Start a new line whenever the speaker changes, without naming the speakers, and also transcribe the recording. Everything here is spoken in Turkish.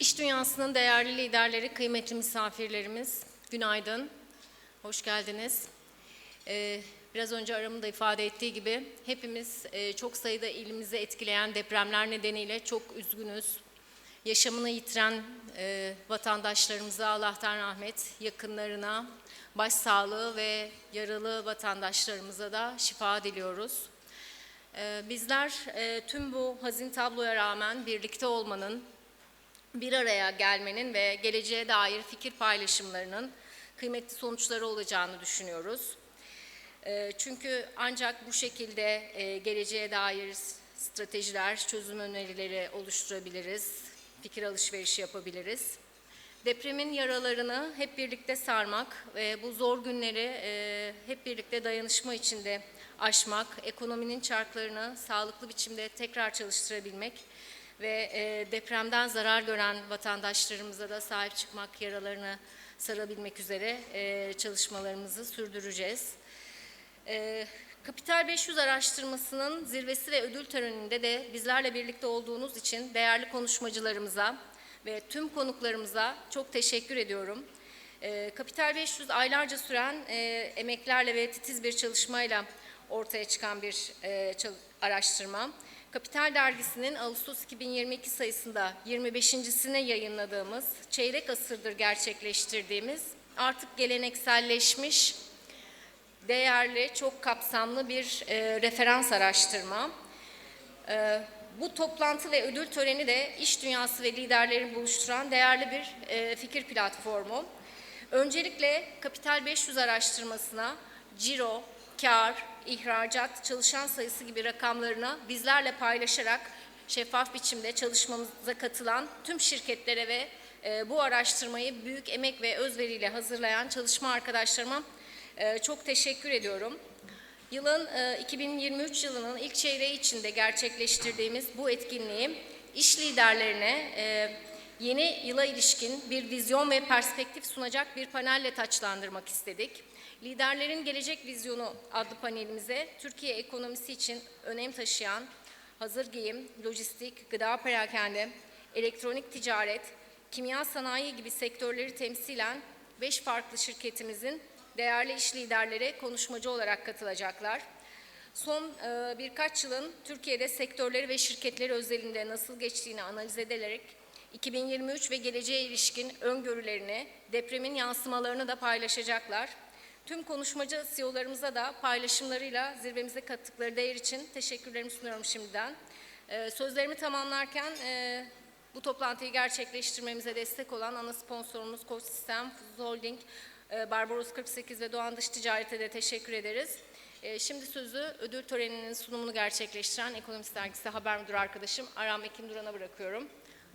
İş dünyasının değerli liderleri, kıymetli misafirlerimiz, günaydın, hoş geldiniz. Ee, biraz önce aramın da ifade ettiği gibi hepimiz e, çok sayıda ilimizi etkileyen depremler nedeniyle çok üzgünüz. Yaşamını yitiren e, vatandaşlarımıza Allah'tan rahmet, yakınlarına başsağlığı ve yaralı vatandaşlarımıza da şifa diliyoruz. Ee, Bizler e, tüm bu hazin tabloya rağmen birlikte olmanın, bir araya gelmenin ve geleceğe dair fikir paylaşımlarının kıymetli sonuçları olacağını düşünüyoruz. Ee, Çünkü ancak bu şekilde e, geleceğe dair stratejiler, çözüm önerileri oluşturabiliriz, fikir alışverişi yapabiliriz. Depremin yaralarını hep birlikte sarmak ve bu zor günleri e, hep birlikte dayanışma içinde aşmak, ekonominin çarklarını sağlıklı biçimde tekrar çalıştırabilmek ve e, depremden zarar gören vatandaşlarımıza da sahip çıkmak, yaralarını sarabilmek üzere e, çalışmalarımızı sürdüreceğiz. E, Kapital 500 araştırmasının zirvesi ve ödül töreninde de bizlerle birlikte olduğunuz için değerli konuşmacılarımıza ve tüm konuklarımıza çok teşekkür ediyorum. E, Kapital 500 aylarca süren e, emeklerle ve titiz bir çalışmayla ortaya çıkan bir e, araştırma. Kapital Dergisi'nin Ağustos 2022 sayısında 25.sine yayınladığımız, çeyrek asırdır gerçekleştirdiğimiz, artık gelenekselleşmiş, değerli, çok kapsamlı bir e, referans araştırma. E, bu toplantı ve ödül töreni de iş dünyası ve liderleri buluşturan değerli bir e, fikir platformu. Öncelikle Kapital 500 araştırmasına ciro, kar, ihracat, çalışan sayısı gibi rakamlarını bizlerle paylaşarak şeffaf biçimde çalışmamıza katılan tüm şirketlere ve e, bu araştırmayı büyük emek ve özveriyle hazırlayan çalışma arkadaşlarıma e, çok teşekkür ediyorum. Yılın e, 2023 yılının ilk çeyreği içinde gerçekleştirdiğimiz bu etkinliği iş liderlerine e, yeni yıla ilişkin bir vizyon ve perspektif sunacak bir panelle taçlandırmak istedik. Liderlerin Gelecek Vizyonu adlı panelimize Türkiye ekonomisi için önem taşıyan hazır giyim, lojistik, gıda perakende, elektronik ticaret, kimya sanayi gibi sektörleri temsilen 5 farklı şirketimizin değerli iş liderleri konuşmacı olarak katılacaklar. Son e, birkaç yılın Türkiye'de sektörleri ve şirketleri özelinde nasıl geçtiğini analiz ederek 2023 ve geleceğe ilişkin öngörülerini, depremin yansımalarını da paylaşacaklar. Tüm konuşmacı CEO'larımıza da paylaşımlarıyla zirvemize kattıkları değer için teşekkürlerimi sunuyorum şimdiden. E, sözlerimi tamamlarken e, bu toplantıyı gerçekleştirmemize destek olan ana sponsorumuz Koç Sistem, Holding, e, Barbaros 48 ve Doğan Dış Ticaret'e de teşekkür ederiz. E, Şimdi sözü ödül töreninin sunumunu gerçekleştiren Ekonomist Dergisi Haber Müdürü arkadaşım Aram Ekim Duran'a bırakıyorum.